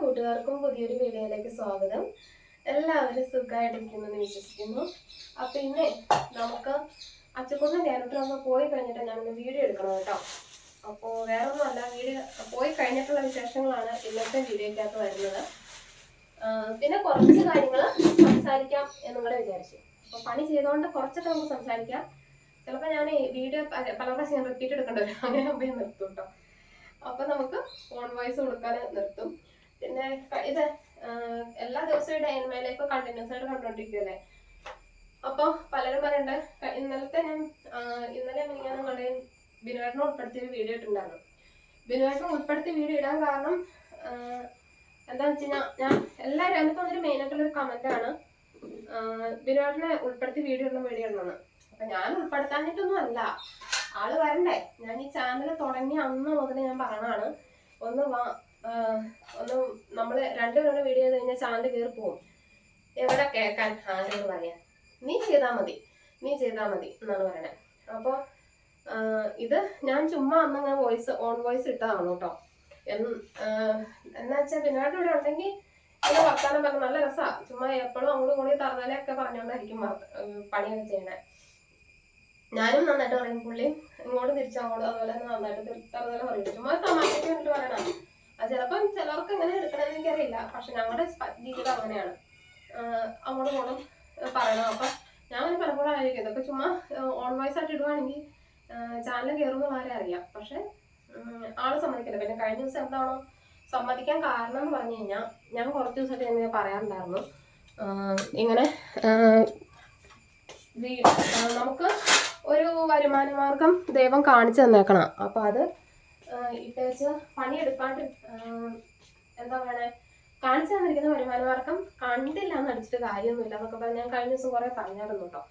കൂട്ടുകാർക്കും പുതിയൊരു വീഡിയോയിലേക്ക് സ്വാഗതം. എല്ലാവരും സുഖമായിട്ടിരിക്കുന്നു എന്ന് വിശ്വസിക്കുന്നു. അപ്പൊ ഇന്ന് നമുക്ക് അച്ഛക്കൊന്നും നേരത്തെ നമ്മൾ പോയി കഴിഞ്ഞിട്ട് ഞാനൊന്ന് വീഡിയോ എടുക്കണം കേട്ടോ. അപ്പോൾ വേറെ ഒന്നുമല്ല വീഡിയോ പോയി കഴിഞ്ഞിട്ടുള്ള വിശേഷങ്ങളാണ് ഇന്നത്തെ വീഡിയോയ്ക്കകത്ത് വരുന്നത്. പിന്നെ കുറച്ച് കാര്യങ്ങൾ സംസാരിക്കാം എന്നും കൂടെ വിചാരിച്ചു. അപ്പോൾ പണി ചെയ്തുകൊണ്ട് കുറച്ചൊക്കെ നമുക്ക് സംസാരിക്കാം. ചിലപ്പോൾ ഞാൻ വീഡിയോ പല പ്രാവശ്യം ഞാൻ റിപ്പീറ്റ് എടുക്കേണ്ടി അങ്ങനെ ഞാൻ നിർത്തും കേട്ടോ. അപ്പൊ നമുക്ക് ഫോൺ വോയിസ് കൊടുക്കാൻ നിർത്തും. പിന്നെ ഇത് എല്ലാ ദിവസവും ഡേ ഇൻ ഇപ്പൊ കണ്ടിന്യൂസ് ആയിട്ട് കണ്ടോണ്ടിരിക്കുമല്ലേ അപ്പൊ പലരും പറയണ്ട ഇന്നലത്തെ ഞാൻ ഇന്നലെ ഞാൻ നിങ്ങളുടെ ബിനുവേട്ടനെ ഉൾപ്പെടുത്തിയ ഒരു വീഡിയോ ഇട്ടുണ്ടായിരുന്നു ബിനുവേട്ടനെ ഉൾപ്പെടുത്തിയ വീഡിയോ ഇടാൻ കാരണം എന്താണെന്ന് വെച്ച് കഴിഞ്ഞാൽ ഞാൻ എല്ലാവരും എനിക്ക് ഒരു കമന്റ് ആണ് ബിനുവേട്ടനെ ഉൾപ്പെടുത്തി വീഡിയോ ഇടുന്ന വീഡിയോ ഇടണമെന്ന് അപ്പൊ ഞാൻ ഉൾപ്പെടുത്താഞ്ഞിട്ടൊന്നും അല്ല. ആൾ വരണ്ടേ? ഞാൻ ഈ ചാനൽ തുടങ്ങിയ അന്ന് മുതൽ ഞാൻ പറഞ്ഞാണ് ഒന്ന് ഒന്ന് നമ്മൾ രണ്ടുപേരുടെ വീഡിയോ കഴിഞ്ഞാൽ ചാനൽ കയറി പോവും. എവിടെ കേൾക്കാൻ ആരോട് പറയാൻ നീ ചെയ്താൽ മതി. നീ ചെയ്താൽ മതി എന്നാണ് പറയണത് അപ്പോൾ ഇത് ഞാൻ ചുമ്മാ അന്ന് ഞാൻ വോയിസ് ഓൺ വോയിസ് ഇട്ടതാണ് കേട്ടോ. എന്നാ വെച്ചാൽ പിന്നാട്ട് ഇവിടെ ഉണ്ടെങ്കിൽ ഇങ്ങനെ വർത്താനം പറഞ്ഞ നല്ല രസമാണ് ചുമ്മാ എപ്പോഴും അങ്ങോട്ടും കൂടി തറന്നാലൊക്കെ പറഞ്ഞുകൊണ്ടായിരിക്കും പണിയൊക്കെ ചെയ്യണേ. ഞാനും നന്നായിട്ട് പറയും പുള്ളി ഇങ്ങോട്ട് തിരിച്ചു അങ്ങോട്ട് അതുപോലെ തന്നെ നന്നായിട്ട് തറന്നാലും പറയും. ചുമ്മാ തമാശയ്ക്ക് വേണ്ടിട്ട് പറയണം ചിലപ്പം ചിലർക്ക് എങ്ങനെ എടുക്കണമെന്ന് എനിക്കറിയില്ല. പക്ഷെ ഞങ്ങളുടെ ജീവിതം അങ്ങനെയാണ്. അങ്ങോട്ടും ഇങ്ങോട്ടും പറയണം. അപ്പം ഞാൻ പലപ്പോഴും ആയിരിക്കും ഇതൊക്കെ ചുമ്മാ ഓൺ വോയിസ് ആയിട്ട് ഇടുവാണെങ്കിൽ ചാനൽ കയറുന്ന ആരെ അറിയാം. പക്ഷെ ആൾ സമ്മതിക്കില്ല. പിന്നെ കഴിഞ്ഞ ദിവസം എന്താണോ സമ്മതിക്കാൻ കാരണം എന്ന് പറഞ്ഞു കഴിഞ്ഞാൽ ഞാൻ കുറച്ച് ദിവസമായിട്ട് ഇങ്ങനെ പറയാറുണ്ടായിരുന്നു. ഇങ്ങനെ നമുക്ക് ഒരു വരുമാന മാർഗം ദൈവം കാണിച്ചു തന്നേക്കണം. അപ്പം അത് ഇട്ടേച്ച് പണിയെടുക്കാണ്ട് എന്താ പറയണേ കാണിച്ചു തന്നിരിക്കുന്ന വരുമാന മാർഗം കണ്ടില്ല എന്ന് അടിച്ചിട്ട് കാര്യമൊന്നുമില്ല എന്നൊക്കെ പറഞ്ഞ് ഞാൻ കഴിഞ്ഞ ദിവസം കുറെ പറഞ്ഞായിരുന്നു കേട്ടോ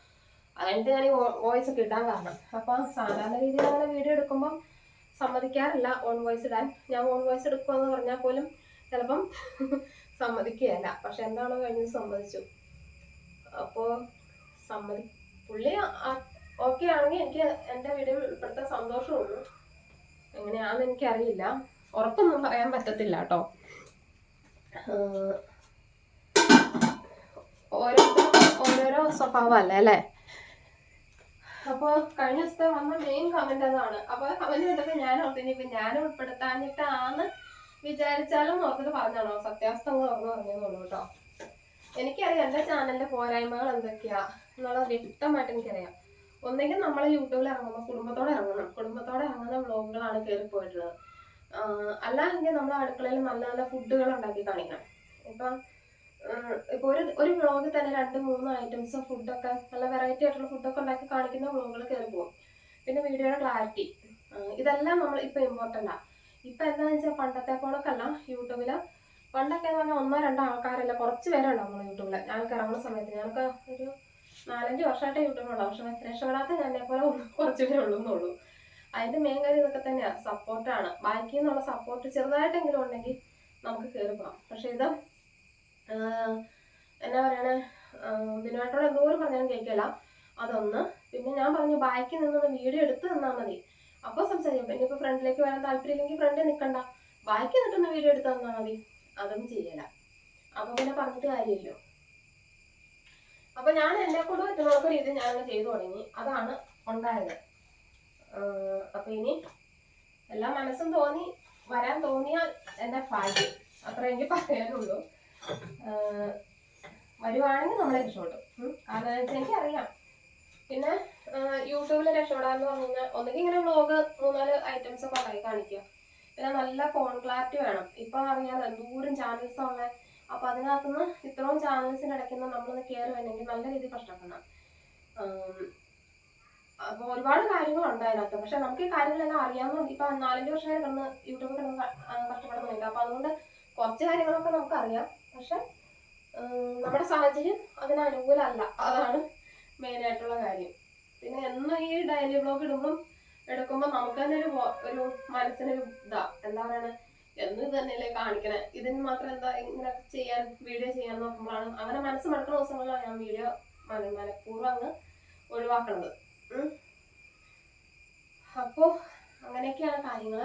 അതായത് ഞാൻ ഈ വോയിസ് ഒക്കെ ഇടാൻ കാരണം. അപ്പൊ സാധാരണ രീതിയിൽ അങ്ങനെ വീഡിയോ എടുക്കുമ്പോൾ സമ്മതിക്കാറില്ല ഓൺ വോയിസ് ഇടാൻ. ഞാൻ ഓൺ വോയിസ് എടുക്കുമെന്ന് പറഞ്ഞാൽ പോലും ചിലപ്പം സമ്മതിക്കുകയല്ല. പക്ഷെ എന്താണോ കഴിഞ്ഞ് സമ്മതിച്ചു. അപ്പോൾ സമ്മതി പുള്ളി ഓക്കെ ആണെങ്കിൽ എനിക്ക് എന്റെ വീഡിയോ ഉൾപ്പെടുത്താൻ സന്തോഷമുള്ളൂ. എങ്ങനെയാണെന്ന് എനിക്കറിയില്ല. ഉറപ്പൊന്നും പറയാൻ പറ്റത്തില്ല കേട്ടോ. ഓരോ ഓരോരോ സ്വഭാവമല്ലേ അല്ലേ? അപ്പോൾ കഴിഞ്ഞ ദിവസത്തെ വന്ന മെയിൻ കമന്റ് അതാണ്. അപ്പോൾ ആ കമന്റ് കണ്ടപ്പോൾ ഞാൻ ഓർത്തിനി ഇപ്പം ഞാൻ ഉൾപ്പെടുത്താഞ്ഞിട്ടാണ് വിചാരിച്ചാലും ഓർത്തിട്ട് പറഞ്ഞാണോ സത്യാവസ്ഥ തുറന്നു പറഞ്ഞതെന്നുള്ളൂ കേട്ടോ. എനിക്കറിയാം എന്റെ ചാനലിന്റെ പോരായ്മകൾ എന്തൊക്കെയാ എന്നുള്ളത് വ്യക്തമായിട്ട് എനിക്കറിയാം. ഒന്നെങ്കിൽ നമ്മൾ യൂട്യൂബിൽ ഇറങ്ങുമ്പോൾ കുടുംബത്തോടെ ഇറങ്ങണം. കുടുംബത്തോടെ ഇറങ്ങുന്ന വ്ളോഗുകളാണ് കയറി പോയിട്ടുള്ളത് അല്ലാതെങ്കിൽ നമ്മൾ അടുക്കളയിൽ നല്ല നല്ല ഫുഡുകൾ ഉണ്ടാക്കി കാണിക്കണം. ഇപ്പം ഇപ്പൊ ഒരു ഒരു വ്ളോഗിൽ തന്നെ രണ്ട് മൂന്ന് ഐറ്റംസ് ഫുഡൊക്കെ നല്ല വെറൈറ്റി ആയിട്ടുള്ള ഫുഡൊക്കെ ഉണ്ടാക്കി കാണിക്കുന്ന വ്ളോഗുകൾ കയറി പോകും പിന്നെ വീഡിയോയുടെ ക്ലാരിറ്റി ഇതെല്ലാം നമ്മൾ ഇപ്പൊ ഇമ്പോർട്ടന്റ് ആണ് ഇപ്പൊ എന്താണെന്ന് വെച്ചാൽ പണ്ടത്തെ പോലൊക്കെയല്ല യൂട്യൂബിൽ. പണ്ടൊക്കെ എന്ന് പറഞ്ഞാൽ ഒന്നോ രണ്ടോ ആൾക്കാരല്ല കുറച്ച് പേരുണ്ടാവും നമ്മൾ യൂട്യൂബിൽ. ഞങ്ങൾക്ക് ഇറങ്ങുന്ന സമയത്ത് ഞങ്ങൾക്ക് ഒരു നാലഞ്ച് വർഷമായിട്ട് യൂട്യൂബിലുണ്ടാവും പക്ഷെ രക്ഷപ്പെടാത്ത എന്നെ പോലെ കുറച്ച് പേരുള്ളൂ എന്നുള്ളൂ അതിന്റെ മെയിൻ കാര്യം ഇതൊക്കെ തന്നെയാണ് സപ്പോർട്ടാണ് ബാക്കി എന്നുള്ള സപ്പോർട്ട് ചെറുതായിട്ടെങ്കിലും ഉണ്ടെങ്കിൽ നമുക്ക് കയറി പോകാം. പക്ഷെ ഇത് എന്നാ പറയണേ? ബിനുവായിട്ടോട് എന്തോരം പറഞ്ഞാലും കേൾക്കില്ല അതൊന്ന് പിന്നെ ഞാൻ പറഞ്ഞു ബാക്കി നിന്നൊന്ന് വീഡിയോ എടുത്ത് തന്നാൽ മതി. അപ്പോൾ സംസാരിക്കും. പിന്നെ ഇപ്പോൾ ഫ്രണ്ടിലേക്ക് വരാൻ താല്പര്യമില്ലെങ്കിൽ ഫ്രണ്ടിൽ നിൽക്കണ്ട ബാക്കി നിന്നിട്ടൊന്ന് വീഡിയോ എടുത്ത് തന്നാൽ മതി. അതും ചെയ്യല. അപ്പൊ പിന്നെ പറഞ്ഞിട്ട് കാര്യമില്ലല്ലോ. അപ്പൊ ഞാൻ എന്നെ കൊണ്ട് പറ്റുന്ന രീതി ഞാൻ ചെയ്തു തുടങ്ങി. അതാണ് ഉണ്ടായത്. അപ്പൊ ഇനി എല്ലാം മനസ്സും തോന്നി വരാൻ തോന്നിയാൽ എന്റെ ഭാഗ്യം. അത്ര എനിക്ക് പറയാനുള്ളൂ. വരുവാണെങ്കിൽ നമ്മളെ രക്ഷപ്പെട്ടു. കാരണം വെച്ചാൽ എനിക്കറിയാം പിന്നെ യൂട്യൂബിൽ രക്ഷപ്പെടാന്ന് പറഞ്ഞു കഴിഞ്ഞാൽ ഒന്നുകിൽ ഇങ്ങനെ വ്ളോഗ് മൂന്നാൽ ഐറ്റംസ് ഉണ്ടാക്കി കാണിക്കുക. പിന്നെ നല്ല ഫോൺ ക്ലാരിറ്റി വേണം. ഇപ്പൊ പറഞ്ഞാൽ ദൂരം ചാനൽസ് ഉള്ള. അപ്പൊ അതിനകത്തുനിന്ന് ഇത്രയും ചാനൽസിന് ഇടയ്ക്കുന്ന നമ്മളൊന്ന് കയറി വരണമെങ്കിൽ നല്ല രീതിയിൽ കഷ്ടപ്പെടണം. ഒരുപാട് കാര്യങ്ങളുണ്ട് അതിനകത്ത്. പക്ഷെ നമുക്ക് ഈ കാര്യങ്ങളെല്ലാം അറിയാവുന്ന ഇപ്പൊ നാലഞ്ച് വർഷമായി കിടന്ന് യൂട്യൂബിൽ കിടന്ന് കഷ്ടപ്പെടുന്നുണ്ട്. അപ്പൊ അതുകൊണ്ട് കുറച്ച് കാര്യങ്ങളൊക്കെ നമുക്ക് അറിയാം. പക്ഷെ നമ്മുടെ സാഹചര്യം അതിന് അനുകൂലമല്ല. അതാണ് മെയിൻ ആയിട്ടുള്ള കാര്യം. പിന്നെ എന്നും ഈ ഡെയിലി ബ്ലോഗ് ഇടുമ്പം എടുക്കുമ്പോൾ നമുക്ക് തന്നെ ഒരു ഒരു മനസ്സിനൊരു ഇതാ. എന്താ പറയണേ? എന്നും തന്നെയല്ലേ കാണിക്കണേ. ഇതിന് മാത്രം എന്താ ഇങ്ങനെ ചെയ്യാൻ വീഡിയോ ചെയ്യാൻ നോക്കുമ്പോഴാണ്. അങ്ങനെ മനസ്സ് മടുക്കുന്ന ദിവസങ്ങളിലാണ് ഞാൻ വീഡിയോ മനഃപൂർവം അങ്ങ് ഒഴിവാക്കണത് ഉം. അപ്പോ അങ്ങനെയൊക്കെയാണ് കാര്യങ്ങൾ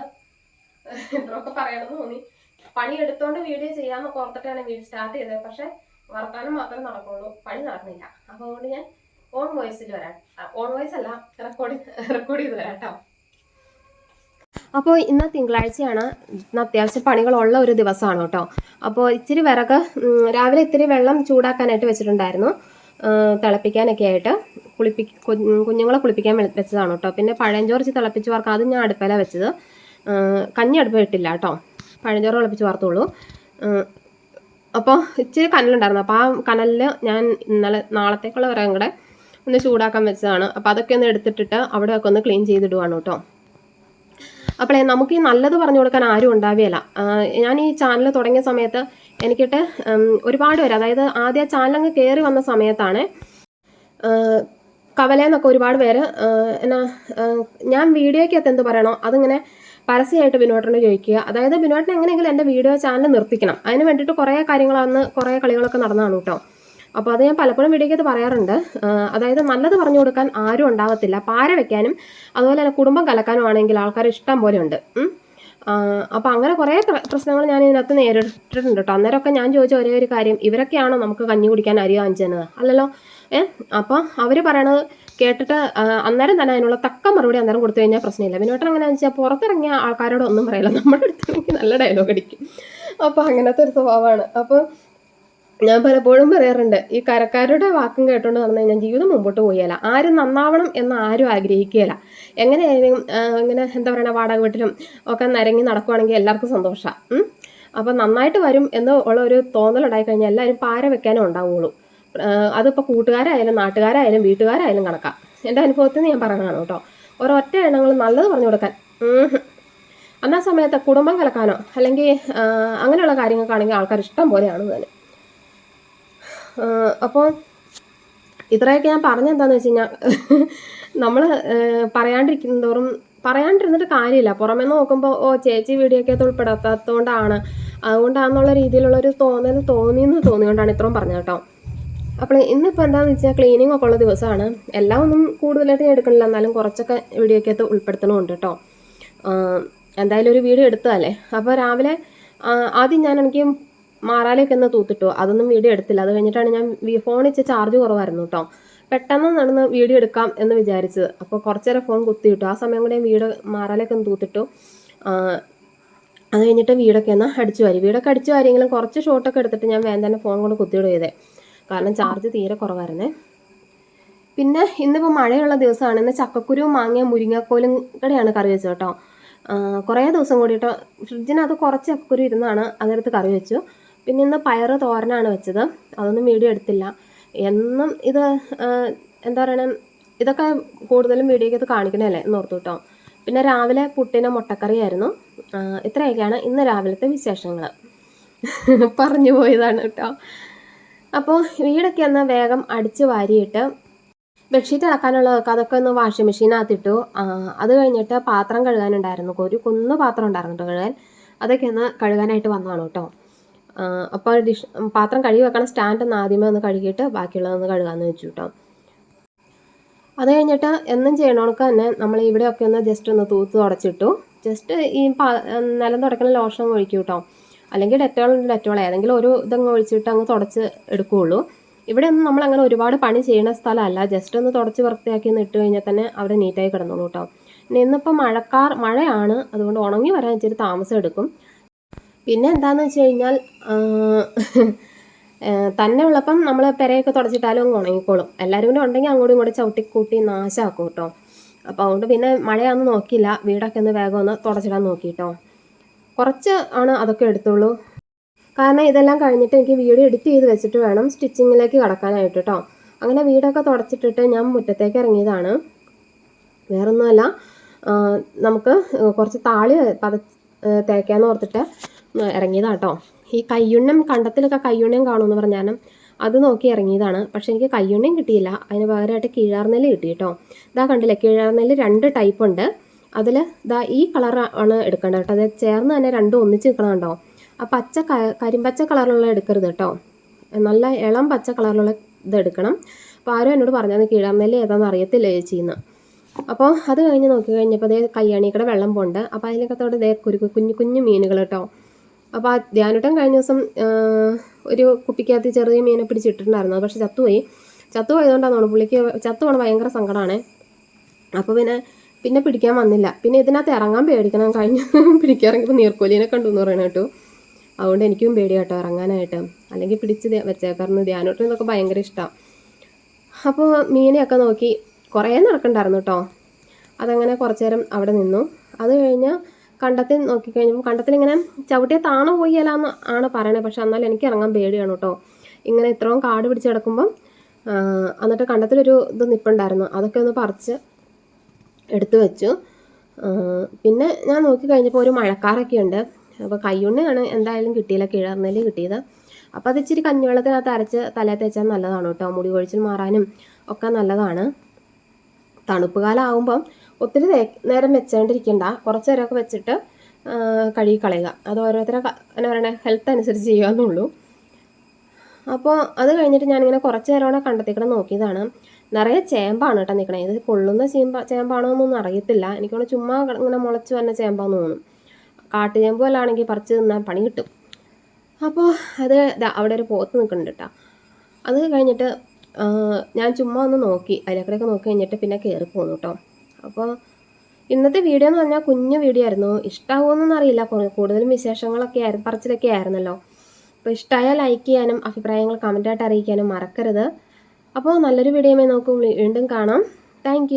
എന്തൊക്കെ പറയണമെന്ന് തോന്നി. പണി എടുത്തോണ്ട് വീഡിയോ ചെയ്യാമെന്ന് ഓർത്തിട്ടാണ് വീഡിയോ സ്റ്റാർട്ട് ചെയ്തത്. പക്ഷെ വർത്താനം മാത്രമേ നടക്കുള്ളൂ. പണി നടന്നില്ല. അപ്പോൾ അതുകൊണ്ട് ഞാൻ ഓൺ വോയിസിൽ വരാം. ഓൺ വോയിസ് അല്ല റെക്കോർഡ് റെക്കോർഡ് ചെയ്ത് വരാം അപ്പോൾ ഇന്ന് തിങ്കളാഴ്ചയാണ്. ഇന്ന് അത്യാവശ്യം പണികളുള്ള ഒരു ദിവസമാണ് കേട്ടോ. അപ്പോൾ ഇച്ചിരി വിറക് രാവിലെ ഇത്തിരി വെള്ളം ചൂടാക്കാനായിട്ട് വെച്ചിട്ടുണ്ടായിരുന്നു. തിളപ്പിക്കാനൊക്കെ ആയിട്ട് കുളിപ്പി കുഞ്ഞുങ്ങളെ കുളിപ്പിക്കാൻ വെച്ചതാണ് കേട്ടോ. പിന്നെ പഴഞ്ചോറിച്ച് തിളപ്പിച്ച് വാർക്കാം അത് ഞാൻ അടുപ്പല വെച്ചത്. കഞ്ഞി അടുപ്പ് ഇട്ടില്ല കേട്ടോ. പഴഞ്ചോറ് തിളപ്പിച്ച് വാർത്തുള്ളൂ. അപ്പോൾ ഇച്ചിരി കനലുണ്ടായിരുന്നു. അപ്പോൾ ആ കനലിൽ ഞാൻ ഇന്നലെ നാളത്തേക്കുള്ള വിറകും കൂടെ ഒന്ന് ചൂടാക്കാൻ വെച്ചതാണ്. അപ്പോൾ അതൊക്കെ ഒന്ന് എടുത്തിട്ടിട്ട് അവിടെയൊക്കെ ഒന്ന് ക്ലീൻ ചെയ്തിടുവാണ് കേട്ടോ. അപ്പോളേ നമുക്ക് ഈ നല്ലത് പറഞ്ഞു കൊടുക്കാൻ ആരും ഉണ്ടാവുകയില്ല ഞാൻ ഈ ചാനൽ തുടങ്ങിയ സമയത്ത് എനിക്കിട്ട് ഒരുപാട് പേര് അതായത് ആദ്യ ചാനലങ്ങ് കയറി വന്ന സമയത്താണ് കവലേന്നൊക്കെ ഒരുപാട് പേര് എന്നാ ഞാൻ വീഡിയോയ്ക്കകത്ത് എന്ത് പറയണോ അതിങ്ങനെ പരസ്യമായിട്ട് ബിനോട്ടിനോട് ചോദിക്കുക. അതായത് ബിനോട്ടിന് എങ്ങനെയെങ്കിലും എന്റെ വീഡിയോ ചാനൽ നിർത്തിക്കണം. അതിന് വേണ്ടിയിട്ട് കുറേ കാര്യങ്ങൾ അന്ന് കുറേ കളികളൊക്കെ നടന്നതാണ് കേട്ടോ. അപ്പോൾ അത് ഞാൻ പലപ്പോഴും വീഡിയോയ്ക്കകത്ത് പറയാറുണ്ട്. അതായത് നല്ലത് പറഞ്ഞു കൊടുക്കാൻ ആരും ഉണ്ടാകത്തില്ല പാര വെക്കാനും അതുപോലെ തന്നെ കുടുംബം കലക്കാനും ആണെങ്കിൽ ആൾക്കാർ ഇഷ്ടം പോലെ ഉണ്ട്. അപ്പോൾ അങ്ങനെ കുറേ പ്ര- പ്രശ്നങ്ങൾ ഞാൻ ഇതിനകത്ത് നേരിട്ടിട്ടുണ്ട് കേട്ടോ അന്നേരമൊക്കെ ഞാൻ ചോദിച്ച ഒരേ ഒരു കാര്യം. ഇവരൊക്കെയാണോ നമുക്ക് കഞ്ഞി കുടിക്കാൻ അരി വാങ്ങിച്ചു തന്നത് അല്ലല്ലോ? ഏ? അപ്പോൾ അവർ പറയണത് കേട്ടിട്ട് അന്നേരം തന്നെ അതിനുള്ള തക്ക മറുപടി അന്നേരം കൊടുത്തു കഴിഞ്ഞാൽ പ്രശ്നമില്ല. പിന്നോട്ട് അങ്ങനെ വെച്ചാൽ പുറത്തിറങ്ങിയ ആൾക്കാരോട് ഒന്നും പറയില്ല. നമ്മുടെ അടുത്തിറങ്ങി നല്ല ഡയലോഗ് അടിക്കും. അപ്പോൾ അങ്ങനത്തെ ഒരു സ്വഭാവമാണ്. അപ്പോൾ ഞാൻ പലപ്പോഴും പറയാറുണ്ട് ഈ കരക്കാരുടെ വാക്കും കേട്ടുകൊണ്ട് നടന്നു കഴിഞ്ഞാൽ ജീവിതം മുമ്പോട്ട് പോയാല. ആരും നന്നാവണം എന്ന് ആരും ആഗ്രഹിക്കുകയില്ല എങ്ങനെയായാലും ഇങ്ങനെ എന്താ പറയുക വാടക വീട്ടിലും ഒക്കെ നരങ്ങി നടക്കുവാണെങ്കിൽ എല്ലാവർക്കും സന്തോഷമാണ് അപ്പോൾ നന്നായിട്ട് വരും എന്ന് ഉള്ള ഒരു തോന്നലുണ്ടായി കഴിഞ്ഞാൽ എല്ലാവരും പാര വെക്കാനും ഉണ്ടാവുള്ളൂ. അതിപ്പോൾ കൂട്ടുകാരായാലും നാട്ടുകാരായാലും വീട്ടുകാരായാലും കണക്കാം. എന്റെ അനുഭവത്തിൽ നിന്ന് ഞാൻ പറഞ്ഞതാണ് കേട്ടോ. ഒരൊറ്റ എണ്ണങ്ങൾ നല്ലത് പറഞ്ഞു കൊടുക്കാൻ അന്നാ സമയത്ത് കുടുംബം കലക്കാനോ അല്ലെങ്കിൽ അങ്ങനെയുള്ള കാര്യങ്ങൾക്കാണെങ്കിൽ ആൾക്കാർ ഇഷ്ടം പോലെയാണ് തന്നെ. അപ്പോൾ ഇത്രയൊക്കെ ഞാൻ പറഞ്ഞെന്താന്ന് വെച്ച് കഴിഞ്ഞാൽ നമ്മൾ പറയാണ്ടിരിക്കും തോറും പറയാണ്ടിരുന്നിട്ട് കാര്യമില്ല. പുറമേ നോക്കുമ്പോൾ ഓ ചേച്ചി വീഡിയോക്കകത്ത് ഉൾപ്പെടാത്തതുകൊണ്ടാണ് അതുകൊണ്ടാണെന്നുള്ള രീതിയിലുള്ള ഒരു തോന്നൽ തോന്നിയെന്ന് തോന്നിയോണ്ടാണ് ഇത്രയും പറഞ്ഞത് കേട്ടോ. അപ്പോൾ ഇന്നിപ്പോൾ എന്താണെന്ന് വെച്ചാൽ ക്ലീനിങ് ഒക്കെ ഉള്ള ദിവസമാണ് എല്ലാം ഒന്നും കൂടുതലായിട്ട് ഞാൻ എടുക്കണില്ല. എന്നാലും കുറച്ചൊക്കെ വീഡിയോക്കകത്ത് ഉൾപ്പെടുത്തണമുണ്ട് കേട്ടോ. എന്തായാലും ഒരു വീഡിയോ എടുത്തതല്ലേ? അപ്പോൾ രാവിലെ ആദ്യം ഞാൻ എനിക്ക് മാറാലേക്ക് ഒന്ന് തൂത്തിട്ടു? അതൊന്നും വീഡിയോ എടുത്തില്ല. അത് കഴിഞ്ഞിട്ടാണ് ഞാൻ ഫോൺ ഇച്ച് ചാർജ് കുറവായിരുന്നു കേട്ടോ പെട്ടെന്ന് നടന്ന് വീഡിയോ എടുക്കാം എന്ന് വിചാരിച്ചത് അപ്പോൾ കുറച്ച് നേരം ഫോൺ കുത്തിയിട്ടു. ആ സമയം കൂടെ വീട് മാറാലയൊക്കെ ഒന്ന് തൂത്തിട്ടു. അത് കഴിഞ്ഞിട്ട് വീടൊക്കെ ഒന്ന് അടിച്ചു വാരി. വീടൊക്കെ അടിച്ചു വാരിയെങ്കിലും കുറച്ച് ഷോട്ടൊക്കെ എടുത്തിട്ട് ഞാൻ വേഗം തന്നെ ഫോൺ കൊണ്ട് കുത്തിയിടും ചെയ്തേ. കാരണം ചാർജ് തീരെ കുറവായിരുന്നേ. പിന്നെ ഇന്നിപ്പോൾ മഴയുള്ള ദിവസമാണ്. ഇന്ന് ചക്കക്കുരുവും മാങ്ങയും മുരിങ്ങക്കോലും കൂടെയാണ് കറി വെച്ചത് കേട്ടോ കുറേ ദിവസം കൂടിയിട്ട് ഫ്രിഡ്ജിനകത്ത് കുറച്ച് ചക്കക്കുരു ഇരുന്നാണ് അതെടുത്ത് കറി വെച്ചു. പിന്നെ ഇന്ന് പയറ് തോരനാണ് വെച്ചത്. അതൊന്നും വീഡിയോ എടുത്തില്ല. എന്നും ഇത് എന്താ പറയണേ ഇതൊക്കെ കൂടുതലും വീഡിയോയ്ക്ക് കാണിക്കണല്ലേ എന്നോർത്തു കേട്ടോ പിന്നെ രാവിലെ പുട്ടിന് മുട്ടക്കറിയായിരുന്നു. ഇത്രയൊക്കെയാണ് ഇന്ന് രാവിലത്തെ വിശേഷങ്ങൾ പറഞ്ഞു പോയതാണ് കേട്ടോ അപ്പോൾ വീടൊക്കെ ഒന്ന് വേഗം അടിച്ച് വാരിയിട്ട് ബെഡ്ഷീറ്റ് ഇളക്കാനുള്ളതൊക്കെ അതൊക്കെ ഒന്ന് വാഷിംഗ് മെഷീനകത്തിട്ടു. അത് കഴിഞ്ഞിട്ട് പാത്രം കഴുകാനുണ്ടായിരുന്നു. ഒരു കുന്ന് പാത്രം ഉണ്ടായിരുന്നു കഴുകാൻ. അതൊക്കെ ഒന്ന് കഴുകാനായിട്ട് വന്നതാണ് കേട്ടോ അപ്പോൾ ഡിഷ് പാത്രം കഴുകി വെക്കണം സ്റ്റാൻഡ് ഒന്ന് ആദ്യമേ ഒന്ന് കഴുകിയിട്ട് ബാക്കിയുള്ളതൊന്ന് കഴുകാമെന്ന് വെച്ചു കേട്ടോ അത് കഴിഞ്ഞിട്ട് എന്നും ചെയ്യണോണക്ക് തന്നെ നമ്മൾ ഇവിടെയൊക്കെ ഒന്ന് ജസ്റ്റ് ഒന്ന് തൂത്ത് തുടച്ചിട്ടു. ജസ്റ്റ് ഈ പാ നിലം തുടക്കുന്ന ലോഷൻ ഒഴിക്കും കേട്ടോ അല്ലെങ്കിൽ ഡെറ്റോൾ ഡെറ്റോൾ ഏതെങ്കിലും ഒരു ഇതങ്ങ് ഒഴിച്ചിട്ട് അങ്ങ് തുടച്ച് എടുക്കുകയുള്ളൂ ഇവിടെ ഒന്നും നമ്മൾ അങ്ങനെ ഒരുപാട് പണി ചെയ്യുന്ന സ്ഥലമല്ല. ജസ്റ്റ് ഒന്ന് തുടച്ച് വൃത്തിയാക്കി ഒന്ന് ഇട്ട് കഴിഞ്ഞാൽ തന്നെ അവിടെ നീറ്റായി കിടന്നോളൂ കേട്ടോ ഇന്നിപ്പോൾ മഴക്കാർ മഴയാണ്. അതുകൊണ്ട് ഉണങ്ങി വരാൻ ഇച്ചിരി താമസം എടുക്കും. പിന്നെ എന്താണെന്ന് വെച്ച് കഴിഞ്ഞാൽ തന്നെ ഉള്ളപ്പം നമ്മൾ പെരയൊക്കെ തുടച്ചിട്ടാലും ഉണങ്ങിക്കോളും. എല്ലാവരും കൂടെ ഉണ്ടെങ്കിൽ അങ്ങോട്ടും ഇങ്ങോട്ടും ചവിട്ടിക്കൂട്ടി നാശമാക്കും കേട്ടോ. അപ്പോൾ അതുകൊണ്ട് പിന്നെ മഴയൊന്നും നോക്കിയില്ല. വീടൊക്കെ ഒന്ന് വേഗം ഒന്ന് തുടച്ചിടാൻ നോക്കിയിട്ടോ കുറച്ച് ആണ് അതൊക്കെ എടുത്തുള്ളൂ. കാരണം ഇതെല്ലാം കഴിഞ്ഞിട്ട് എനിക്ക് വീഡിയോ എഡിറ്റ് ചെയ്ത് വെച്ചിട്ട് വേണം സ്റ്റിച്ചിങ്ങിലേക്ക് കടക്കാനായിട്ട് കേട്ടോ. അങ്ങനെ വീടൊക്കെ തുടച്ചിട്ടിട്ട് ഞാൻ മുറ്റത്തേക്ക് ഇറങ്ങിയതാണ്. വേറൊന്നുമല്ല നമുക്ക് കുറച്ച് താളി പത തേക്കാന്ന് ഓർത്തിട്ട് ഇറങ്ങിയതാണ് കേട്ടോ ഈ കയ്യുണ്ണം കണ്ടത്തിലൊക്കെ കയ്യുണ്ണം കാണുമെന്ന് പറഞ്ഞാലും അത് നോക്കി ഇറങ്ങിയതാണ്. പക്ഷെ എനിക്ക് കയ്യുണ്ണം കിട്ടിയില്ല. അതിന് പകരമായിട്ട് കീഴാർനെല്ല് കിട്ടി കേട്ടോ ഇതാ കണ്ടില്ലേ കീഴാർനെല്ല് രണ്ട് ടൈപ്പ് ഉണ്ട്. അതിൽ ഇതാ ഈ കളർ ആണ് എടുക്കേണ്ടത് കേട്ടോ അത് ചേർന്ന് തന്നെ രണ്ടും ഒന്നിച്ച് നിൽക്കണമുണ്ടോ ആ പച്ച കരിമ്പച്ച കളറിലുള്ള എടുക്കരുത് കേട്ടോ നല്ല ഇളം പച്ച കളറിലുള്ള ഇത് എടുക്കണം. അപ്പോൾ ആരും എന്നോട് പറഞ്ഞത് കീഴാർനെല്ല് ഏതാണെന്ന് അറിയത്തില്ല ചേച്ചിന്ന് അപ്പോൾ അത് കഴിഞ്ഞ് നോക്കി കഴിഞ്ഞപ്പോൾ അതേ കയ്യാണിക്കടെ വെള്ളം പോണ്ട്. അപ്പോൾ അതിലേക്കത്തോടെ ഇതേ കുരു കുഞ്ഞു കുഞ്ഞു മീനുകൾ കേട്ടോ അപ്പോൾ ആ ധ്യാനട്ടം കഴിഞ്ഞ ദിവസം ഒരു കുപ്പിക്കകത്ത് ചെറിയ മീനെ പിടിച്ചിട്ടിട്ടുണ്ടായിരുന്നു. അത് പക്ഷെ ചത്തുപോയി. ചത്തുപോയതുകൊണ്ടാണ് നമ്മൾ പുള്ളിക്ക് ചത്തു പോകണം ഭയങ്കര സങ്കടമാണ് അപ്പോൾ പിന്നെ പിന്നെ പിടിക്കാൻ വന്നില്ല. പിന്നെ ഇതിനകത്ത് ഇറങ്ങാൻ പേടിക്കണം. കഴിഞ്ഞ പിടിക്കാറെങ്കിൽ നീർക്കോലിനെ കണ്ടു എന്ന് പറയണ കേട്ടു. അതുകൊണ്ട് എനിക്കും പേടി കേട്ടോ ഇറങ്ങാനായിട്ട്. അല്ലെങ്കിൽ പിടിച്ച് വെച്ചേക്കാറുണ്ട് ധ്യാനോട്ടം ഇതൊക്കെ ഭയങ്കര ഇഷ്ടമാണ് അപ്പോൾ മീനെയൊക്കെ നോക്കി കുറേ നടക്കണ്ടായിരുന്നു കേട്ടോ. അതങ്ങനെ കുറച്ച് നേരം അവിടെ നിന്നു. അത് കഴിഞ്ഞ് കണ്ടത്തിൽ നോക്കിക്കഴിഞ്ഞപ്പോൾ കണ്ടത്തിൽ ഇങ്ങനെ ചവിട്ടിയ താണു പോയാലാന്ന് ആണ് പറയണത്. പക്ഷെ എന്നാലും എനിക്ക് ഇറങ്ങാൻ പേടിയാണ് കേട്ടോ. ഇങ്ങനെ ഇത്രയും കാട് പിടിച്ച് കിടക്കുമ്പം എന്നിട്ട് കണ്ടത്തിലൊരു ഇത് നിപ്പുണ്ടായിരുന്നു. അതൊക്കെ ഒന്ന് പറിച്ച് എടുത്തു വെച്ചു. പിന്നെ ഞാൻ നോക്കി കഴിഞ്ഞപ്പോൾ ഒരു മഴക്കാറൊക്കെ ഉണ്ട്. അപ്പോൾ കയ്യുണ്ണിയാണ് എന്തായാലും കിട്ടിയില്ല കിഴർന്നേൽ കിട്ടിയത്. അപ്പോൾ അത് ഇച്ചിരി കഞ്ഞിവെള്ളത്തിനകത്ത് അരച്ച് തലയിൽ തേച്ചാൽ നല്ലതാണ് കേട്ടോ. മുടി കൊഴിച്ചിൽ മാറാനും ഒക്കെ നല്ലതാണ്. തണുപ്പ് കാലം ആകുമ്പം ഒത്തിരി നേരം വെച്ചുകൊണ്ടിരിക്കണ്ട കുറച്ച് നേരമൊക്കെ വെച്ചിട്ട് കഴുകി കളയുക. അത് ഓരോരുത്തരെ എന്നാ പറയണേ ഹെൽത്ത് അനുസരിച്ച് ചെയ്യാമെന്നുള്ളൂ അപ്പോൾ അത് കഴിഞ്ഞിട്ട് ഞാനിങ്ങനെ കുറച്ച് നേരം കൂടെ കണ്ടെത്തിക്കണ നോക്കിയതാണ്. നിറയെ ചേമ്പാണ് കേട്ടോ നിൽക്കണേ ഇത് കൊള്ളുന്ന ചേമ്പ ചേമ്പാണോ എന്നൊന്നും അറിയത്തില്ല. എനിക്കോട് ചുമ്മാ ഇങ്ങനെ മുളച്ച് വന്ന ചേമ്പാന്ന് തോന്നും. കാട്ടുചേമ്പ് വല്ലാണെങ്കിൽ പറിച്ച് തിന്നാൽ പണി കിട്ടും. അപ്പോൾ അത് അവിടെ ഒരു പോത്ത് നിൽക്കുന്നുണ്ട് കേട്ടോ. അത് കഴിഞ്ഞിട്ട് ഞാൻ ചുമ്മാ ഒന്ന് നോക്കി. അതിലേക്കൂടെയൊക്കെ നോക്കി കഴിഞ്ഞിട്ട് പിന്നെ കയറി പോന്നു കേട്ടോ. അപ്പോൾ ഇന്നത്തെ വീഡിയോ എന്ന് പറഞ്ഞാൽ കുഞ്ഞു വീഡിയോ ആയിരുന്നു. ഇഷ്ടമാകുമെന്നൊന്നും അറിയില്ല. കൂടുതലും വിശേഷങ്ങളൊക്കെ ആയിരുന്നു പറച്ചിലൊക്കെ ആയിരുന്നല്ലോ. അപ്പോൾ ഇഷ്ടമായാൽ ലൈക്ക് ചെയ്യാനും അഭിപ്രായങ്ങൾ കമന്റായിട്ട് അറിയിക്കാനും മറക്കരുത്. അപ്പോൾ നല്ലൊരു വീഡിയോമേ നമുക്ക് വീണ്ടും കാണാം. താങ്ക്